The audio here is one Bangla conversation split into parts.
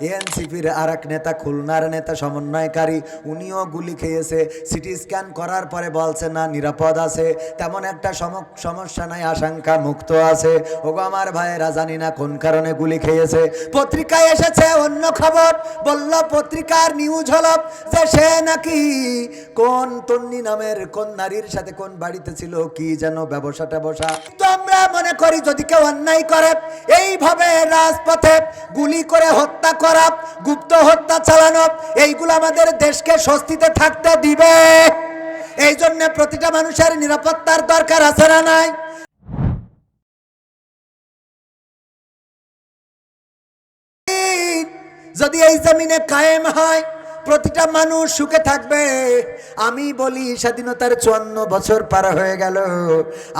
এনসিপির আর এক নেতা, খুলনার নেতা, সমন্বয়কারী, উনিও গুলি খেয়েছে। সিটি স্ক্যান করার পরে বলছে, না, নিরাপদ আছে। তেমন একটা সম- সমস্যা নাই, আশঙ্কা মুক্ত আছে। ওগো আমার ভাইয়েরা, জানি না কোন কারণে গুলি খেয়েছে। পত্রিকায় এসেছে অন্য খবর। বলল, পত্রিকার নিউজ হল যে সে নাকি কোন তন্নি নামের কোন নারীর সাথে কোন বাড়িতে ছিল, কি যেন ব্যবসা ট্যাবসা তো আমরা মনে করি যদি কেউ অন্যায় করে, এইভাবে রাজপথে গুলি করে হত্যা করা, গুপ্ত হত্যা চালানো, এইগুলো আমাদের দেশকে স্বস্তিতে থাকতে দিবে। এই জন্য প্রতিটা মানুষের নিরাপত্তার দরকার আছে না নাই? যদি এই জমিনে কায়েম হয় প্রতিটা মানুষ সুখে থাকবে। আমি বলি, স্বাধীনতার চুয়ান্ন বছর পার হয়ে গেল।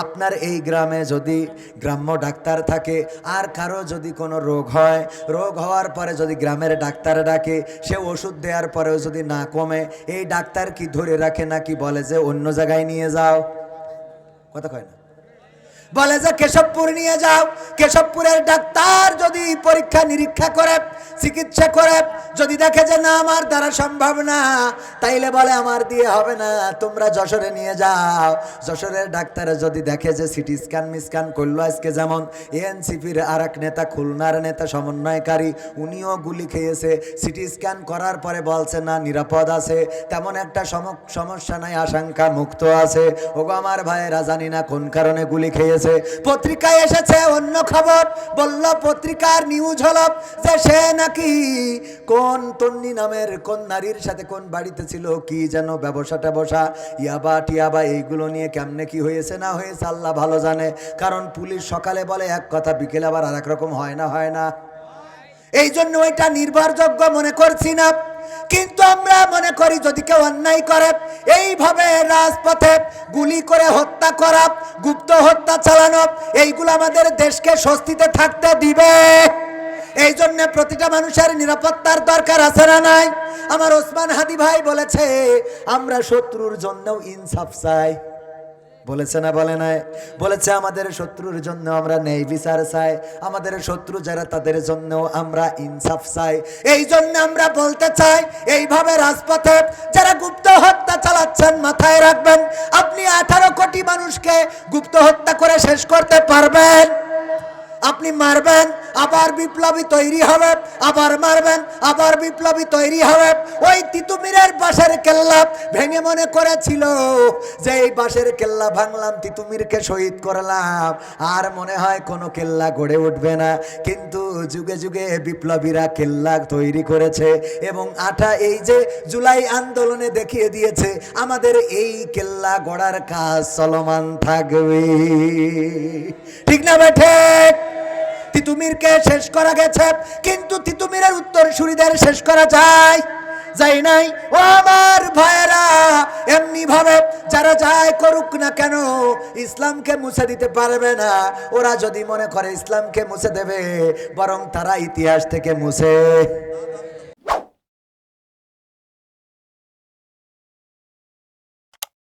আপনার এই গ্রামে যদি গ্রাম্য ডাক্তার থাকে, আর কারও যদি কোনো রোগ হয়, রোগ হওয়ার পরে যদি গ্রামের ডাক্তার ডাকে, সে ওষুধ দেওয়ার পরেও যদি না কমে, এই ডাক্তার কি ধরে রাখে নাকি বলে যে অন্য জায়গায় নিয়ে যাও? কথা কয় না। বলে যে, কেশবপুর নিয়ে যাও। কেশবপুরের ডাক্তার যদি পরীক্ষা নিরীক্ষা করে, চিকিৎসা করে, যদি দেখে যে না, আমার দ্বারা সম্ভব না, তাইলে বলে, আমার দিয়ে হবে না, তোমরা যশোরে নিয়ে যাও। যশোরের ডাক্তারে যদি দেখে যে, সিটি স্ক্যান মিসক্যান করল আজকে যেমন, এএনসিপির আর এক নেতা, খুলনার নেতা, সমন্বয়কারী, উনিও গুলি খেয়েছে। সিটি স্ক্যান করার পরে বলছে, না, নিরাপদ আছে। তেমন একটা সম- সমস্যা নাই, আশঙ্কা মুক্ত আছে। ওগো আমার ভাইয়েরা, জানি না কোন কারণে গুলি খেয়েছে পত্রিকায় এসেছে অন্য খবর। বলল, পত্রিকার নিউজ হল যে সে নাকি কোন তন্নি নামের কোন নারীর সাথে কোন বাড়িতে ছিল, কি যেন ব্যবসা ট্যাবসা ইয়াবা টিয়াবা, এইগুলো নিয়ে কেমনে কি হয়েছে না হয়েছে আল্লাহ ভালো জানে। কারণ পুলিশ সকালে বলে, এক কথা বিকেলে আবার আর রকম হয় না হয় না। এই জন্য ওইটা নির্ভরযোগ্য মনে করছি না। কিন্তু আমরা মনে করি যদি কেউ অন্যায় করে, এইভাবে রাজপথে গুলি করে হত্যা করা, গুপ্ত হত্যা চালানো, এইগুলো আমাদের দেশকে স্বস্তিতে থাকতে দিবে। এই জন্য প্রতিটা মানুষের নিরাপত্তার দরকার আছে না নাই? আমার ওসমান হাদি ভাই বলেছে, আমরা শত্রুর জন্যও ইনসাফ চাই। বলেছে না, বলে নাই। বলেছে, আমাদের শত্রুর জন্য আমরা নেই বিচার চাই। আমাদের শত্রু যারা, তাদের জন্য আমরা ইনসাফ চাই। এই জন্য আমরা বলতে চাই, এইভাবে রাজপথে যারা গুপ্ত হত্যা চালাচ্ছেন, মাথায় রাখবেন, আপনি আঠারো কোটি মানুষকে গুপ্ত হত্যা করে শেষ করতে পারবেন। আপনি মারবেন, আবার বিপ্লবী তৈরি হবে, আবার মারবেন, আবার বিপ্লবী তৈরি হবে। ওই তিতুমিরের বাঁশের কেল্লা ভেঙে মনে করেছিল যে এই বাঁশের কেল্লা ভাঙলাম, তিতুমিরকে শহীদ করলাম। আর মনে হয় কোনো কেল্লা গড়ে উঠবে না। কিন্তু যুগে যুগে বিপ্লবীরা কেল্লা তৈরি করেছে এবং আঠা এই যে জুলাই আন্দোলনে দেখিয়ে দিয়েছে, আমাদের এই কেল্লা গড়ার কাজ চলমান থাকবে। ঠিক না বেঠে তিতুমিরকে শেষ করা গেছে, কিন্তু তিতুমিরের উত্তর সুরিদের শেষ করা যায় যাই নাই। ও আমার ভাইয়েরা এমনি ভাবে যারা যায় করুক না কেন, ইসলামকে মুছে দিতে পারবে না। ওরা যদি মনে করে ইসলামকে মুছে দেবে, বরং তারা ইতিহাস থেকে মুছে।